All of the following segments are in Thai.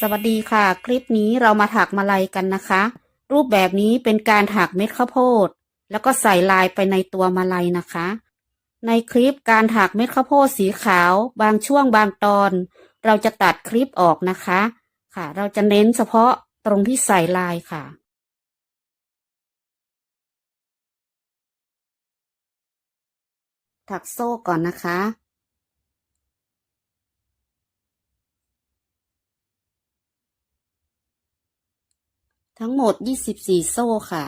สวัสดีค่ะ คลิปนี้เรามาถักมาลัยกันนะคะ รูปแบบนี้เป็นการถักเม็ดข้าวโพด แล้วก็ใส่ลายไปในตัวมาลัยนะคะ ในคลิปการถักเม็ดข้าวโพดสีขาว บางช่วงบางตอน เราจะตัดคลิปออกนะคะค่ะ เราจะเน้นเฉพาะตรงที่ใส่ลายค่ะถักโซ่ก่อนนะคะ ทั้งหมด 24 โซ่ค่ะ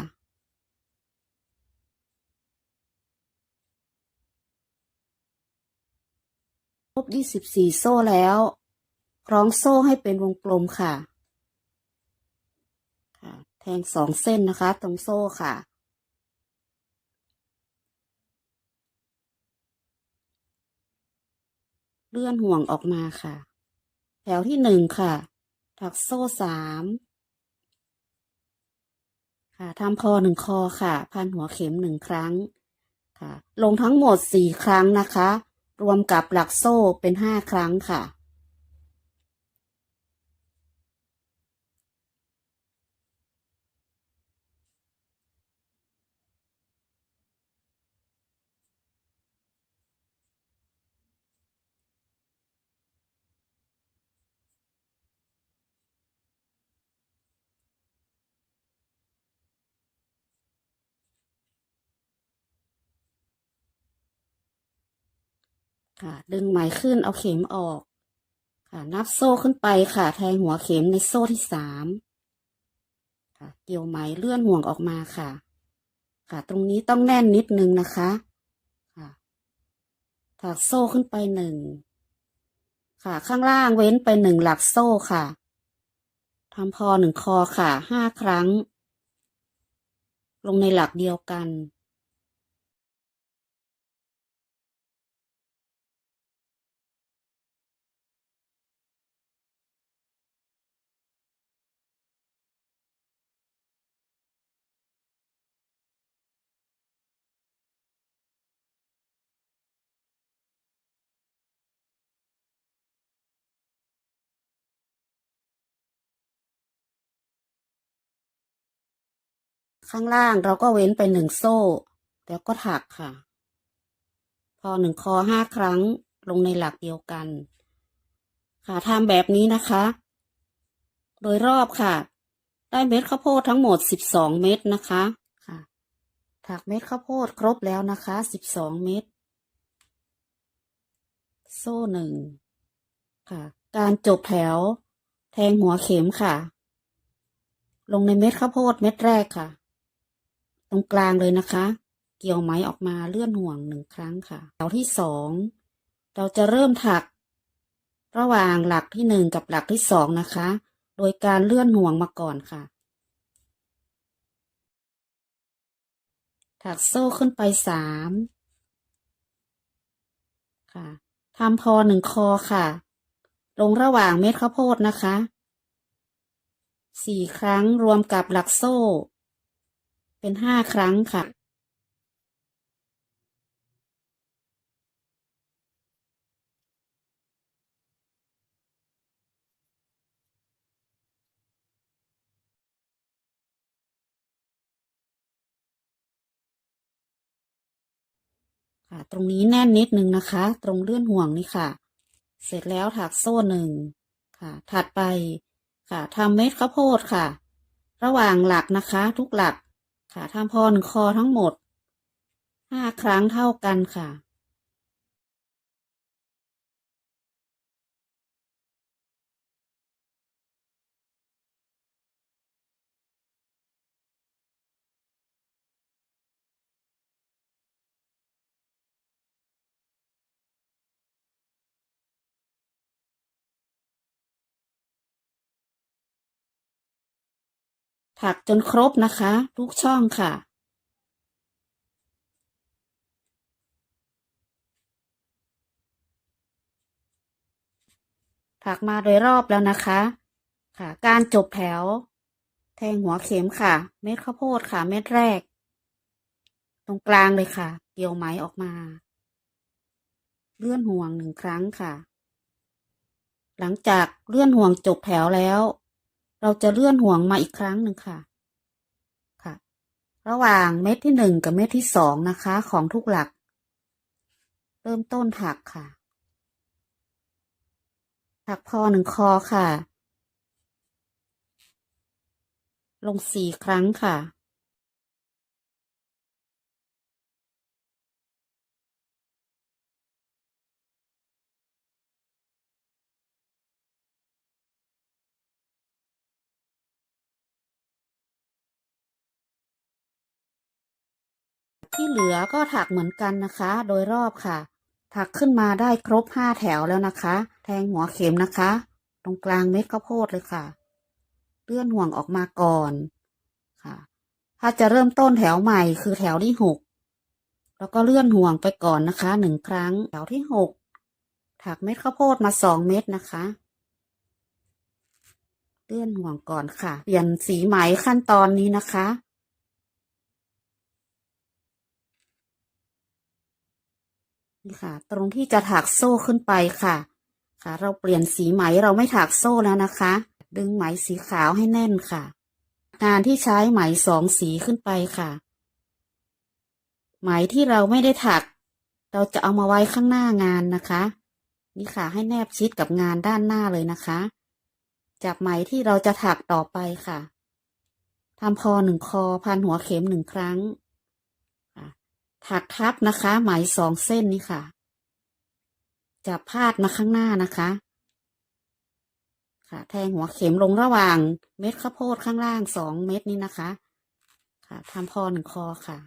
ครบ 24 โซ่แล้ว คล้องโซ่ให้เป็นวงกลมค่ะ ค่ะ แทงสองเส้นนะคะ ตรงโซ่ค่ะ เลื่อนห่วงออกมาค่ะ แถวที่หนึ่งค่ะ ถักโซ่สาม ค่ะทำคอหนึ่งคอค่ะ พันหัวเข็มหนึ่งครั้งค่ะ ลงทั้งหมดสี่ครั้งนะคะ รวมกับหลักโซ่เป็นห้าครั้งค่ะ ค่ะ ดึงไหมขึ้นเอาเข็มออก ค่ะ นับโซ่ขึ้นไปค่ะ แทงหัวเข็มในโซ่ที่สามค่ะ เกี่ยวไหมเลื่อนห่วงออกมาค่ะ ค่ะ ตรงนี้ต้องแน่นนิดนึงนะคะค่ะถักโซ่ขึ้นไปหนึ่งค่ะ ข้างล่างเว้นไปหนึ่งหลักโซ่ค่ะทำพอหนึ่งคอค่ะห้าครั้ง ลงในหลักเดียวกัน ข้างล่างเราก็เว้นไปหนึ่งโซ่ แล้วก็ถักค่ะ พอหนึ่งคอห้าครั้งลงในหลักเดียวกัน ค่ะทำแบบนี้นะคะ โดยรอบค่ะ ได้เม็ดข้าวโพดทั้งหมดสิบสองเม็ดนะคะค่ะ ถักเม็ดข้าวโพดครบแล้วนะคะสิบสองเม็ดโซ่หนึ่งค่ะ การจบแถว แทงหัวเข็มค่ะ ลงในเม็ดข้าวโพดเม็ดแรกค่ะ ตรงกลางเลยนะคะ เกี่ยวไหมออกมาเลื่อนห่วงหนึ่งครั้งค่ะแถวที่สองเราจะเริ่มถัก ระหว่างหลักที่หนึ่งกับหลักที่สองนะคะ โดยการเลื่อนห่วงมาก่อนค่ะ ถักโซ่ขึ้นไปสามค่ะทำพอหนึ่งคอค่ะ ลงระหว่างเม็ดข้าวโพดนะคะสี่ครั้งรวมกับหลักโซ่ เป็นห้าครั้งค่ะ ค่ะ ตรงนี้แน่นนิดนึงนะคะ ตรงเลื่อนห่วงนี่ค่ะ เสร็จแล้วถักโซ่หนึ่งค่ะ ถัดไปค่ะทำเม็ดข้าวโพดค่ะ ระหว่างหลักนะคะ ทุกหลัก ค่ะทำพอหนึ่งคอทั้งหมดห้าครั้งเท่ากันค่ะ ถักจนครบนะคะ ทุกช่องค่ะ ถักมาโดยรอบแล้วนะคะ ค่ะ การจบแถว แทงหัวเข็มค่ะ เม็ดข้าวโพดค่ะ เม็ดแรก ตรงกลางเลยค่ะ เกี่ยวไหมออกมา เลื่อนห่วงหนึ่งครั้งค่ะ หลังจากเลื่อนห่วงจบแถวแล้ว เราจะเลื่อนห่วงมาอีกครั้งหนึ่งค่ะค่ะ ระหว่างเม็ดที่หนึ่งกับเม็ดที่สองนะคะ ของทุกหลัก เริ่มต้นถักค่ะ ถักพอหนึ่งคอค่ะ ลงสี่ครั้งค่ะ ที่เหลือก็ถักเหมือนกันนะคะ โดยรอบค่ะ ถักขึ้นมาได้ครบห้าแถวแล้วนะคะ แทงหัวเข็มนะคะ ตรงกลางเม็ดข้าวโพดเลยค่ะ เลื่อนห่วงออกมาก่อนค่ะ ถ้าจะเริ่มต้นแถวใหม่คือแถวที่หกแล้วก็เลื่อนห่วงไปก่อนนะคะหนึ่งครั้ง แถวที่หกถักเม็ดข้าวโพดมาสองเม็ดนะคะ เลื่อนห่วงก่อนค่ะ เปลี่ยนสีไหมขั้นตอนนี้นะคะ นี่ค่ะ ตรงที่จะถักโซ่ขึ้นไปค่ะ ค่ะ เราเปลี่ยนสีไหมเราไม่ถักโซ่แล้วนะคะ ดึงไหมสีขาวให้แน่นค่ะ งานที่ใช้ไหมสองสีขึ้นไปค่ะ ไหมที่เราไม่ได้ถัก เราจะเอามาไว้ข้างหน้างานนะคะ นี่ค่ะให้แนบชิดกับงานด้านหน้าเลยนะคะ จับไหมที่เราจะถักต่อไปค่ะทำพอหนึ่งคอพันหัวเข็มหนึ่งครั้ง ถักทับนะคะไหมสองเส้นนี้ค่ะ จะพาดมาข้างหน้านะคะ ค่ะ แทงหัวเข็มลงระหว่างเม็ดข้าวโพดข้างล่างสองเม็ดนี้นะคะ ค่ะทำพอหนึ่งคอค่ะ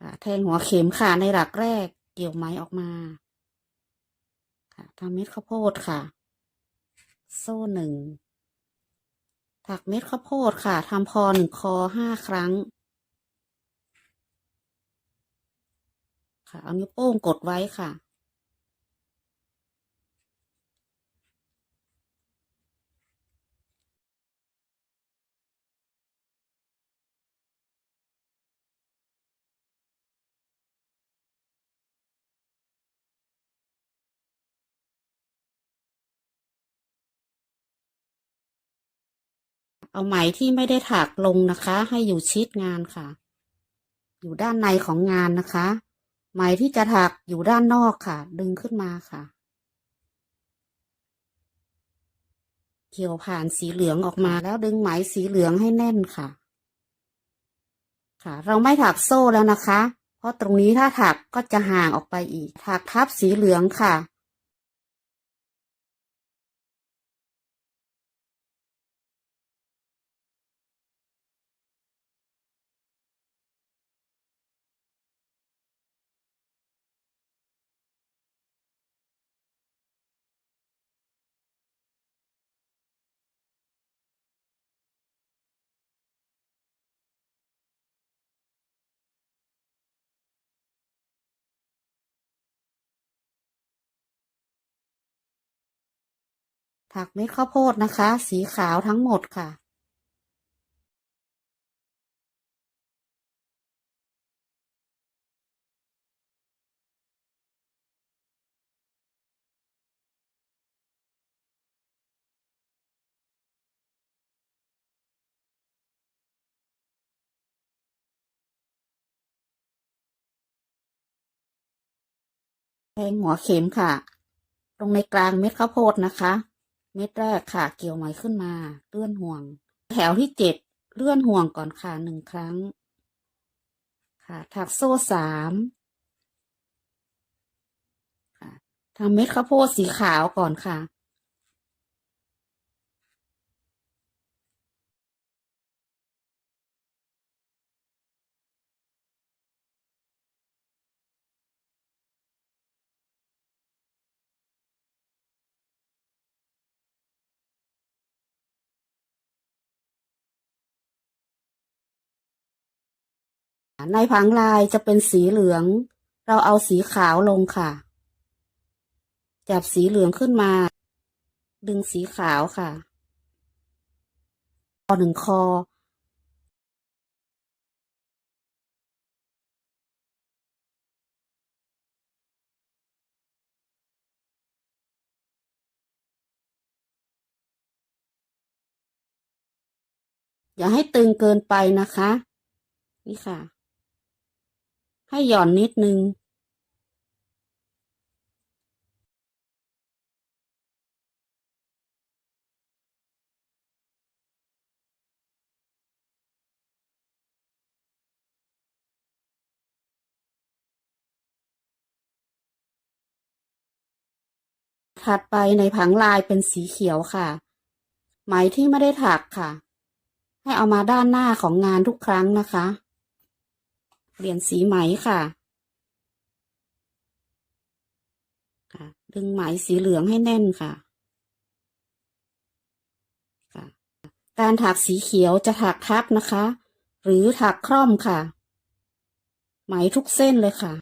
ค่ะ แทงหัวเข็มค่ะ ในหลักแรกเกี่ยวไหมออกมา ค่ะทำเม็ดข้าวโพดค่ะ โซ่หนึ่งถักเม็ดข้าวโพดค่ะทำพอหนึ่งคอห้าครั้ง ค่ะ เอานิ้วโป้งกดไว้ค่ะ เอาไหมที่ไม่ได้ถักลงนะคะ ให้อยู่ชิดงานค่ะ อยู่ด้านในของงานนะคะ ไหมที่จะถักอยู่ด้านนอกค่ะ ดึงขึ้นมาค่ะ เกี่ยวผ่านสีเหลืองออกมาแล้วดึงไหมสีเหลืองให้แน่นค่ะ ค่ะ เราไม่ถักโซ่แล้วนะคะ เพราะตรงนี้ถ้าถักก็จะห่างออกไปอีกถักทับสีเหลืองค่ะ ถักเม็ดข้าวโพดนะคะ สีขาวทั้งหมดค่ะแทงหัวเข็มค่ะ ตรงในกลางเม็ดข้าวโพดนะคะ เม็ดแรกค่ะ เกี่ยวไหมขึ้นมา เลื่อนห่วง แถวที่เจ็ดเลื่อนห่วงก่อนค่ะหนึ่งครั้ง ค่ะ ถักโซ่สามค่ะทำเม็ดข้าวโพดสีขาวก่อนค่ะ ในผังลายจะเป็นสีเหลือง เราเอาสีขาวลงค่ะ จับสีเหลืองขึ้นมา ดึงสีขาวค่ะคอหนึ่งคอ อย่าให้ตึงเกินไปนะคะ นี่ค่ะ ให้หย่อนนิดนึงถัดไปในผังลายเป็นสีเขียวค่ะ ไหมที่ไม่ได้ถักค่ะ ให้เอามาด้านหน้าของงานทุกครั้งนะคะ เปลี่ยนสีไหมค่ะ ค่ะ ดึงไหมสีเหลืองให้แน่นค่ะ ค่ะ การถักสีเขียวจะถักทับนะคะ หรือถักคร่อมค่ะ ไหมทุกเส้นเลยค่ะ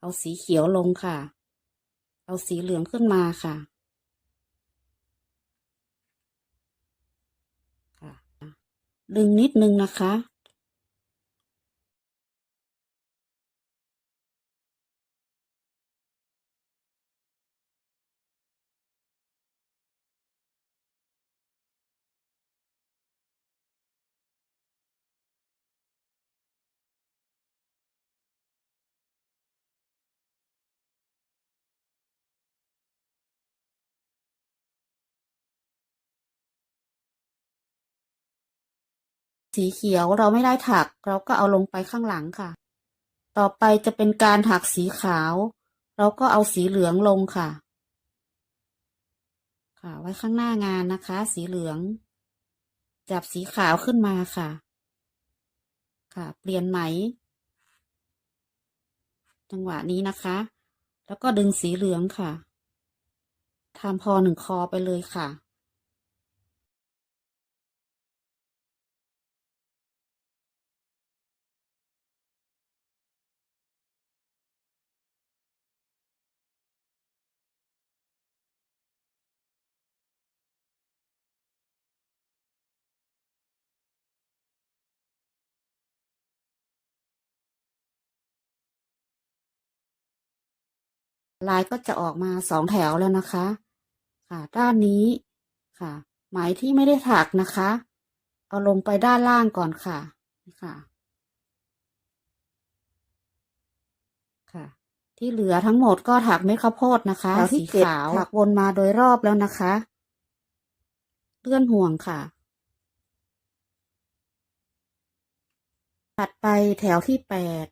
เอาสีเขียวลงค่ะ เอาสีเหลืองขึ้นมาค่ะ ค่ะ ดึงนิดนึงนะคะ สีเขียวเราไม่ได้ถัก เราก็เอาลงไปข้างหลังค่ะ ต่อไปจะเป็นการถักสีขาว เราก็เอาสีเหลืองลงค่ะ ค่ะ ไว้ข้างหน้างานนะคะ สีเหลือง จับสีขาวขึ้นมาค่ะ ค่ะ เปลี่ยนไหม จังหวะนี้นะคะ แล้วก็ดึงสีเหลืองค่ะทำพอหนึ่งคอไปเลยค่ะ ลายก็จะออกมาสองแถวแล้วนะคะ ค่ะด้านนี้ค่ะไหมที่ไม่ได้ถักนะคะ เอาลงไปด้านล่างก่อนค่ะนี่ค่ะ ค่ะ ที่เหลือทั้งหมดก็ถักเม็ดข้าวโพดนะคะแถวที่สีเจ็ดขาวถักวนมาโดยรอบแล้วนะคะ เลื่อนห่วงค่ะถัดไปแถวที่แปด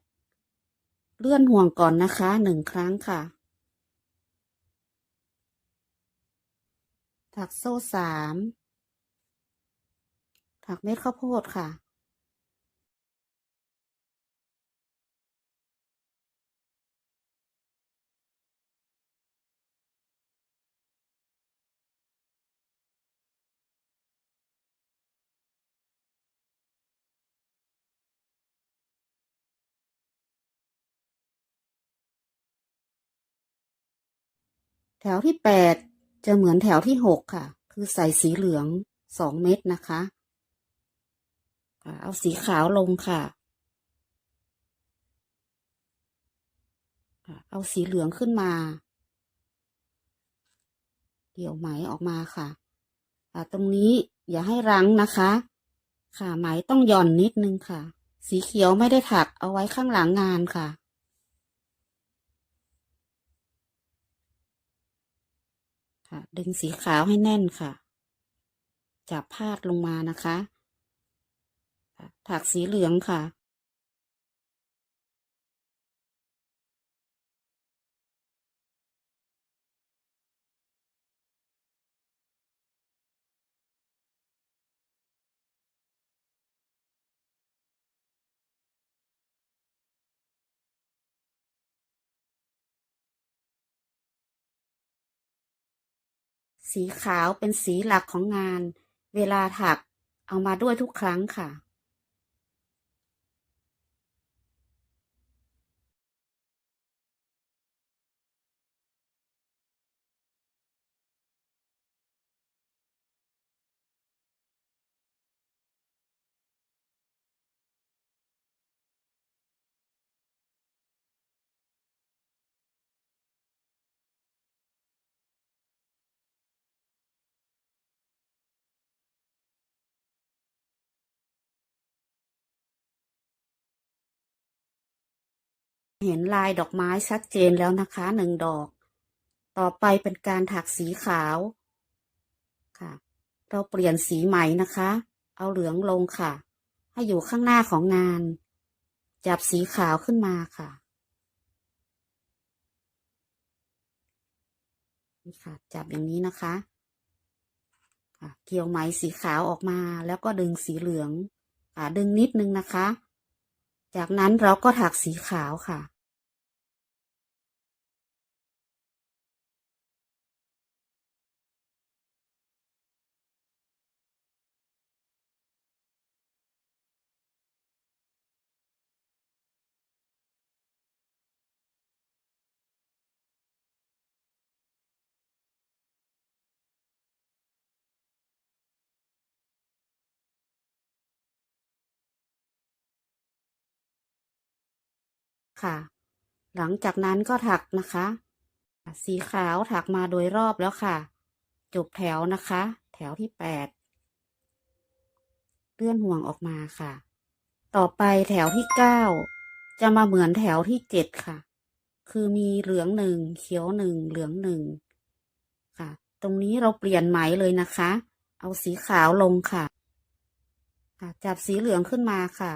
เลื่อนห่วงก่อนนะคะหนึ่งครั้งค่ะ ถักโซ่สามถักเม็ดข้าวโพดค่ะ แถวที่แปด จะเหมือนแถวที่หกค่ะ คือใส่สีเหลืองสองเม็ดนะคะค่ะเอาสีขาวลงค่ะค่ะ เอาสีเหลืองขึ้นมาเกี่ยวไหมออกมาค่ะค่ะตรงนี้อย่าให้รั้งนะคะ ค่ะไหมต้องหย่อนนิดนึงค่ะ สีเขียวไม่ได้ถักเอาไว้ข้างหลังงานค่ะ ค่ะ ดึงสีขาวให้แน่นค่ะ จับพาดลงมานะคะค่ะถักสีเหลืองค่ะ สีขาวเป็นสีหลักของงาน เวลาถักเอามาด้วยทุกครั้งค่ะ เห็นลายดอกไม้ชัดเจนแล้วนะคะหนึ่งดอก ต่อไปเป็นการถักสีขาวค่ะ เราเปลี่ยนสีไหมนะคะ เอาเหลืองลงค่ะ ให้อยู่ข้างหน้าของงาน จับสีขาวขึ้นมาค่ะนี่ค่ะ จับอย่างนี้นะคะค่ะเกี่ยวไหมสีขาวออกมาแล้วก็ดึงสีเหลืองค่ะดึงนิดนึงนะคะ จากนั้นเราก็ถักสีขาวค่ะ ค่ะ หลังจากนั้นก็ถักนะคะ สีขาวถักมาโดยรอบแล้วค่ะ จบแถวนะคะ แถวที่แปดเลื่อนห่วงออกมาค่ะ ต่อไปแถวที่เก้าจะมาเหมือนแถวที่เจ็ดค่ะ คือมีเหลืองหนึ่งเขียวหนึ่งเหลืองหนึ่งค่ะ ตรงนี้เราเปลี่ยนไหมเลยนะคะ เอาสีขาวลงค่ะค่ะจับสีเหลืองขึ้นมาค่ะ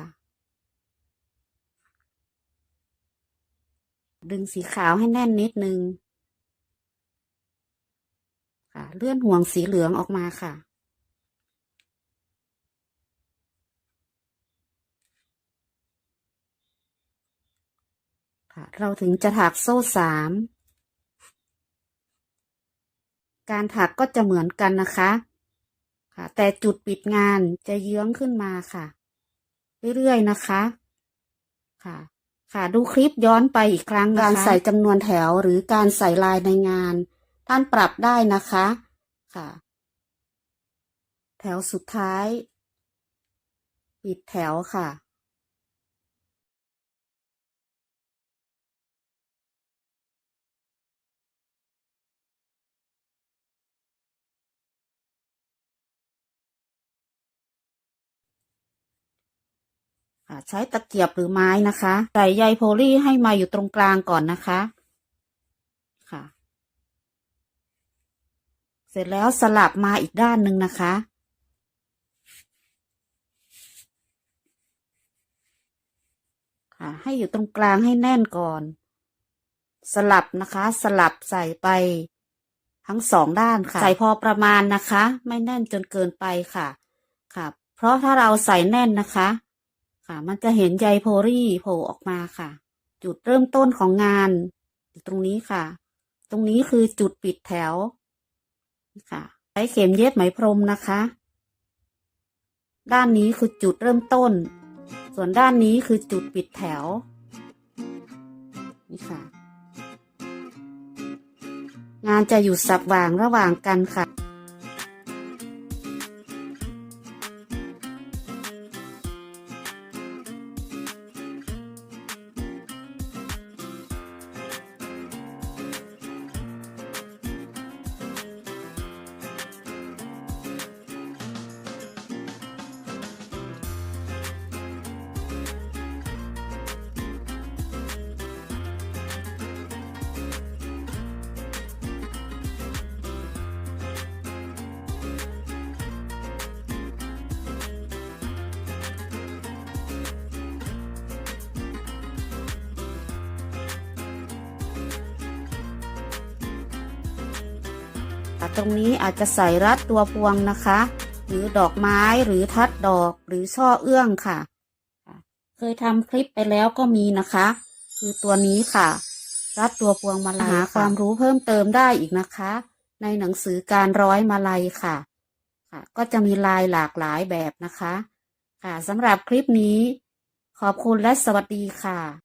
ดึงสีขาวให้แน่นนิดนึง ค่ะ เลื่อนห่วงสีเหลืองออกมาค่ะ ค่ะ เราถึงจะถักโซ่สาม การถักก็จะเหมือนกันนะคะ ค่ะ แต่จุดปิดงานจะเยื้องขึ้นมาค่ะ เรื่อยๆนะคะ ค่ะ ค่ะดูคลิปย้อนไปอีกครั้งนะคะการใส่จำนวนแถวหรือการใส่ลายในงาน ท่านปรับได้นะคะค่ะ แถวสุดท้าย ปิดแถวค่ะ ใช้ตะเกียบหรือไม้นะคะใส่ใยโพลีให้มาอยู่ตรงกลางก่อนนะคะค่ะ เสร็จแล้วสลับมาอีกด้านหนึ่งนะคะค่ะให้อยู่ตรงกลางให้แน่นก่อน สลับนะคะ สลับใส่ไปทั้งสองด้านค่ะ ใส่พอประมาณนะคะ ไม่แน่นจนเกินไปค่ะค่ะ เพราะถ้าเราใส่แน่นนะคะ ค่ะ มันจะเห็นใยโพลีโผล่ออกมาค่ะ จุดเริ่มต้นของงาน ตรงนี้ค่ะ ตรงนี้คือจุดปิดแถวค่ะใช้เข็มเย็บไหมพรมนะคะ ด้านนี้คือจุดเริ่มต้น ส่วนด้านนี้คือจุดปิดแถว นี่ค่ะ งานจะอยู่สับวางระหว่างกันค่ะ ตรงนี้อาจจะใส่รัดตัวพวงนะคะ หรือดอกไม้หรือทัดดอกหรือช่อเอื้องค่ะ เคยทำคลิปไปแล้วก็มีนะคะ คือตัวนี้ค่ะ รัดตัวพวงมาลัยหาความรู้เพิ่มเติมได้อีกนะคะ ในหนังสือการร้อยมาลัยค่ะค่ะ ก็จะมีลายหลากหลายแบบนะคะ ค่ะสำหรับคลิปนี้ ขอบคุณและสวัสดีค่ะ